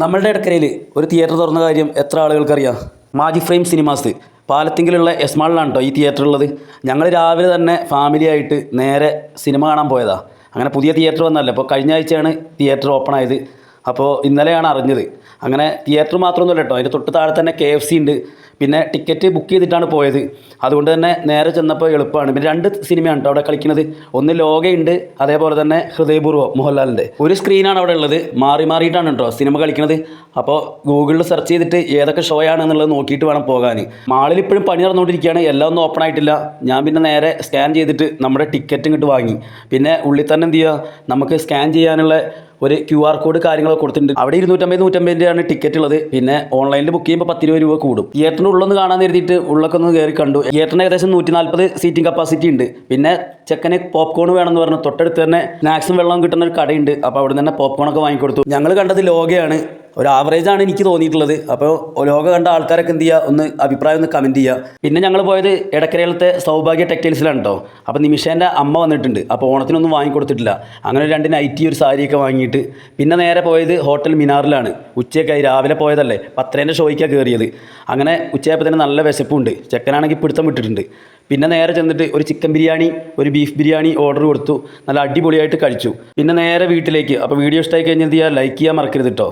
നമ്മളുടെ ഇടക്കരയിൽ ഒരു തിയേറ്റർ തുറന്ന കാര്യം എത്ര ആളുകൾക്കറിയാം? മാജി ഫ്രെയിം സിനിമാസ് പാലത്തിങ്കിലുള്ള എസ്മാളിലാണ് കേട്ടോ ഈ തിയേറ്റർ ഉള്ളത്? ഞങ്ങൾ രാവിലെ തന്നെ ഫാമിലി ആയിട്ട് നേരെ സിനിമ കാണാൻ പോയതാ. അങ്ങനെ പുതിയ തിയേറ്റർ വന്നല്ലോ അപ്പോൾ കഴിഞ്ഞ ആഴ്ചയാണ് തിയേറ്റർ ഓപ്പൺ ആയത്. അപ്പോൾ ഇന്നലെയാണ് അറിഞ്ഞത്. അങ്ങനെ തിയേറ്റർ മാത്രമൊന്നുമല്ല കേട്ടോ. അതിന്റെ തൊട്ട് താഴെ തന്നെ കെ എഫ് സി ഉണ്ട്. പിന്നെ ടിക്കറ്റ് ബുക്ക് ചെയ്തിട്ടാണ് പോയത്. അതുകൊണ്ട് തന്നെ നേരെ ചെന്നപ്പോൾ എളുപ്പമാണ്. പിന്നെ രണ്ട് സിനിമയാണ് കേട്ടോ അവിടെ കളിക്കുന്നത്. ഒന്ന് ലോകയുണ്ട് അതേപോലെ തന്നെ ഹൃദയപൂർവം മോഹൻലാലിന്റെ. ഒരു സ്ക്രീനാണ് അവിടെ ഉള്ളത്. മാറി മാറിയിട്ടാണ് കേട്ടോ സിനിമ കളിക്കുന്നത്. അപ്പോൾ ഗൂഗിളിൽ സെർച്ച് ചെയ്തിട്ട് ഏതൊക്കെ ഷോ ആണ് എന്നുള്ളത് നോക്കിയിട്ട് വേണം പോകാൻ. മാളിൽ ഇപ്പോഴും പണി നടന്നുകൊണ്ടിരിക്കുകയാണ്. എല്ലാം ഒന്നും ഓപ്പൺ ആയിട്ടില്ല. ഞാൻ പിന്നെ നേരെ സ്കാൻ ചെയ്തിട്ട് നമ്മുടെ ടിക്കറ്റ് ഇങ്ങോട്ട് വാങ്ങി. പിന്നെ ഉള്ളിൽ തന്നെ എന്ത് ചെയ്യുക? നമുക്ക് സ്കാൻ ചെയ്യാനുള്ള ഒരു ക്യു ആർ കോഡ് കാര്യങ്ങളൊക്കെ കൊടുത്തിട്ടുണ്ട്. അവിടെ ഇരുന്നൂറ്റമ്പത് നൂറ്റമ്പത് രൂപയാണ് ടിക്കറ്റ് ഉള്ളത്. പിന്നെ ഓൺലൈനിൽ ബുക്ക് ചെയ്യുമ്പോൾ പത്ത് ഇരുപത് രൂപ കൂടും. തിയേറ്ററിന് ഉള്ളൊന്ന് കാണാൻ കരുതിയിട്ട് ഉള്ളൊക്കെ ഒന്ന് കയറി കണ്ടു. തിയേറ്ററിന് ഏകദേശം നൂറ്റി നാൽപ്പത് സീറ്റിംഗ് കപ്പാസിറ്റി ഉണ്ട്. പിന്നെ ചെക്കന് പോപ്കോൺ വേണമെന്ന് പറഞ്ഞു. തൊട്ടടുത്ത് തന്നെ സ്നാക്സും വെള്ളവും കിട്ടുന്ന ഒരു കടയുണ്ട്. അപ്പോൾ അവിടെ നിന്ന് തന്നെ പോപ്കോൺ ഒക്കെ വാങ്ങിക്കൊടുത്തു. ഞങ്ങൾ കണ്ടത് ലോകയാണ് ഒരു ആവറേജാണ് എനിക്ക് തോന്നിയിട്ടുള്ളത്. അപ്പോൾ ലോകം കണ്ട ആൾക്കാരൊക്കെ എന്ത് ചെയ്യുക ഒന്ന് അഭിപ്രായം ഒന്ന് കമന്റ് ചെയ്യുക പിന്നെ ഞങ്ങൾ പോയത് ഇടക്കരയിലത്തെ സൗഭാഗ്യ ടെക്സ്റ്റൈൽസിലാണ് കേട്ടോ അപ്പോൾ നിമിഷേന്റെ അമ്മ വന്നിട്ടുണ്ട്. അപ്പോൾ ഓണത്തിനൊന്നും വാങ്ങിക്കൊടുത്തിട്ടില്ല അങ്ങനെ രണ്ട് നൈറ്റി ഒരു സാരിയൊക്കെ വാങ്ങിയിട്ട് പിന്നെ നേരെ പോയത് ഹോട്ടൽ മിനാറിലാണ്. ഉച്ചയൊക്കെ രാവിലെ പോയതല്ലേ. പത്രേന്റെ ഷോയ്ക്കാണ് കയറിയത് അങ്ങനെ ഉച്ചയായപ്പോൾ തന്നെ നല്ല വിശപ്പുണ്ട്. ചെക്കനാണെങ്കിൽ പിടുത്തം വിട്ടിട്ടുണ്ട്. പിന്നെ നേരെ ചെന്നിട്ട് ഒരു ചിക്കൻ ബിരിയാണി ഒരു ബീഫ് ബിരിയാണി ഓർഡർ കൊടുത്തു. നല്ല അടിപൊളിയായിട്ട് കഴിച്ചു. പിന്നെ നേരെ വീട്ടിലേക്ക്. അപ്പോൾ വീഡിയോ ഇഷ്ടമായി കഴിഞ്ഞാൽ എന്ത് ചെയ്യുക ലൈക്ക് ചെയ്യാൻ മറക്കരുത് കേട്ടോ